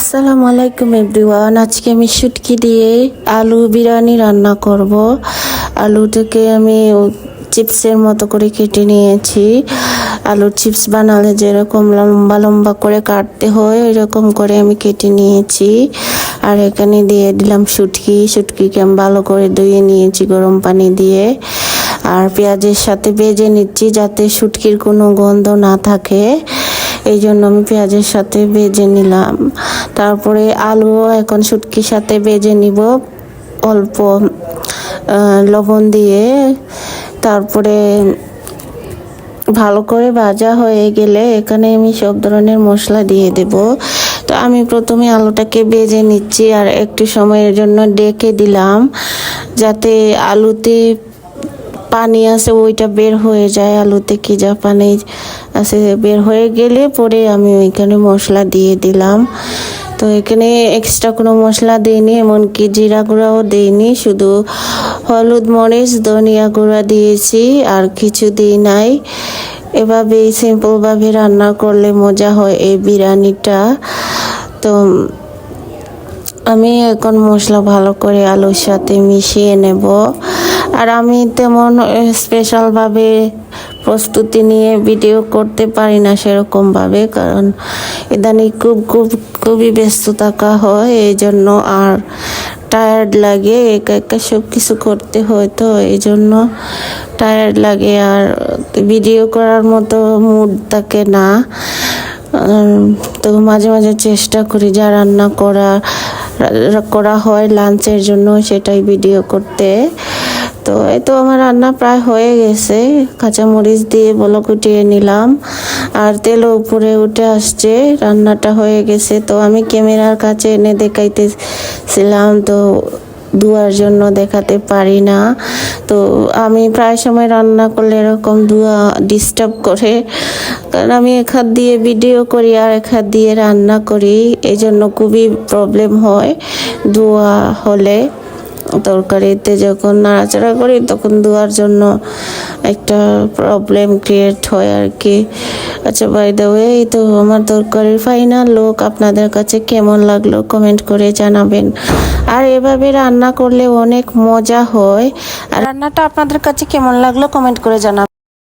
আসসালামু আলাইকুম এভরিওয়ান। আজকে আমি শুটকি দিয়ে আলু বিরিয়ানি রান্না করব। আলুটাকে আমি চিপসের মতো করে কেটে নিয়েছি। আলুর চিপস বানালে যেরকম লম্বা লম্বা করে কাটতে হয় এরকম করে আমি কেটে নিয়েছি। আর এখানে দিয়ে দিলাম শুটকি। শুটকিকে আমি ভালো করে ধুয়ে নিয়েছি গরম পানি দিয়ে। আর পেঁয়াজের সাথে ভেজে নিচ্ছি যাতে শুটকির কোনো গন্ধ না থাকে। এই জন্য আমি পেঁয়াজের সাথে ভেজে নিলাম। তারপরে আলু এখন শুটকির সাথে ভেজে নিব অল্প লবণ দিয়ে। তারপরে ভালো করে ভাজা হয়ে গেলে এখানে আমি সব ধরনের মশলা দিয়ে দেব। তো আমি প্রথমে আলুটাকে ভেজে নিচ্ছি আর একটু সময়ের জন্য ডেকে দিলাম যাতে আলুতে পানি আছে ওইটা বের হয়ে যায় আলুতে, কি যা পানি বের হয়ে গেলে পরে আমি ওইখানে মশলা দিয়ে দিলাম। তো এখানে এক্সট্রা কোনো মশলা দিইনি, এমনকি জিরা গুঁড়াও দিইনি, শুধু হলুদ মরিচ, ধনিয়া গুঁড়া দিয়েছি, আর কিছু দিই নাই। এভাবেই সিম্পলভাবে রান্না করলে মজা হয় এই বিরিয়ানিটা। তো আমি এখন মশলা ভালো করে আলুর সাথে মিশিয়ে নেব। আর আমি তেমন স্পেশালভাবে প্রস্তুতি নিয়ে ভিডিও করতে পারি না সেরকমভাবে, কারণ ইদানিং খুব খুব, খুবই ব্যস্ত থাকা হয় এই জন্য আর টায়ার্ড লাগে, একা একা সব কিছু করতে হয় তো এই জন্য টায়ার্ড লাগে আর ভিডিও করার মতো মুড থাকে না। তো মাঝে মাঝে চেষ্টা করি যা রান্না করা করা হয় লাঞ্চের জন্য সেটাই ভিডিও করতে। তো এই তো আমার রান্না প্রায় হয়ে গেছে। কাঁচামরিচ দিয়ে বলক উঠিয়ে নিলাম। আর তেলও উপরে উঠে আসছে, রান্নাটা হয়ে গেছে। তো আমি ক্যামেরার কাছে এনে দেখাইতেছিলাম, তো ধোয়ার জন্য দেখাতে পারি না। তো আমি প্রায় সময় রান্না করলে এরকম ধোয়া ডিস্টার্ব করে। কারণ আমি এক হাত দিয়ে ভিডিও করি, আর এক হাত দিয়ে রান্না করি। এই জন্য খুবই প্রবলেম হয় ধোয়া হলে। তরকারিতে যখন নাড়াচাড়া করি, তখন ধোয়ার জন্য একটা প্রবলেম ক্রিয়েট হয় আর কি। আচ্ছা বাই দ্য ওয়ে এই তো আমার তরকারির ফাইনাল লোক আপনাদের কাছে কেমন লাগল কমেন্ট করে জানাবেন। আর এভাবে রান্না করলে অনেক মজা হয়। আর রান্নাটা আপনাদের কাছে কেমন লাগল কমেন্ট করে জানাবেন।